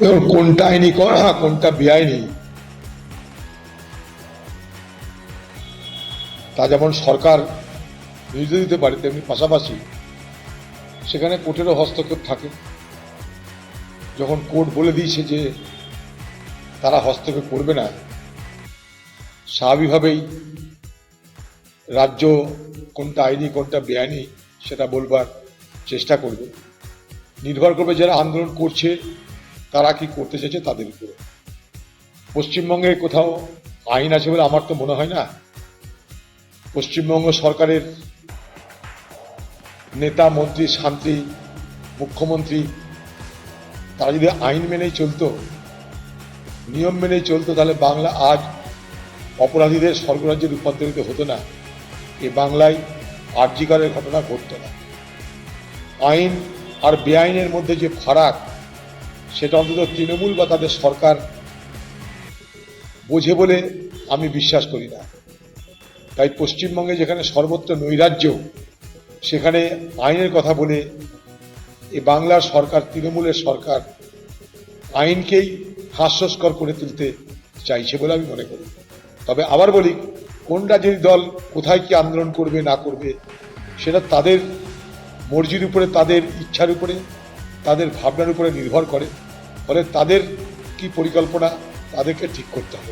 কোনটা আইনি করা, কোনটা বেআইনি। তা যেমন সরকার নির্দেশ দিতে পারে, তেমনি পাশাপাশি সেখানে কোর্টেরও হস্তক্ষেপ থাকে। যখন কোর্ট বলে দিয়েছে যে তারা হস্তক্ষেপ করবে না, স্বাভাবিকভাবেই রাজ্য কোনটা আইনি, কোনটা বেআইনি সেটা বলবার চেষ্টা করবে। নির্ভর করবে যারা আন্দোলন করছে তারা কি করতে চাইছে তাদের উপরে। পশ্চিমবঙ্গে কোথাও আইন আছে বলে আমার তো মনে হয় না। পশ্চিমবঙ্গ সরকারের নেতা, মন্ত্রী, শান্তি, মুখ্যমন্ত্রী, তারা যদি আইন মেনেই চলতো, নিয়ম মেনেই চলতো, তাহলে বাংলা আজ অপরাধীদের স্বর্গরাজ্যে রূপান্তরিত হতো না। এ বাংলায় আর্যিকরের ঘটনা ঘটতো না। আইন আর বেআইনের মধ্যে যে ফারাক সেটা অন্তত তৃণমূল বা তাদের সরকার বোঝে বলে আমি বিশ্বাস করি না। তাই পশ্চিমবঙ্গে যেখানে সর্বত্র নৈরাজ্য, সেখানে আইনের কথা বলে এ বাংলার সরকার, তৃণমূলের সরকার আইনকেই হাস্যস্কর করে তুলতে চাইছে বলে আমি মনে করি। তবে আবার বলি, কোন রাজনৈতিক দল কোথায় কি আন্দোলন করবে, না করবে, সেটা তাদের মর্জির উপরে, তাদের ইচ্ছার উপরে তাদের ভাবনার উপরে নির্ভর করে ফলে তাদের কি পরিকল্পনা তাদেরকে ঠিক করতে হবে।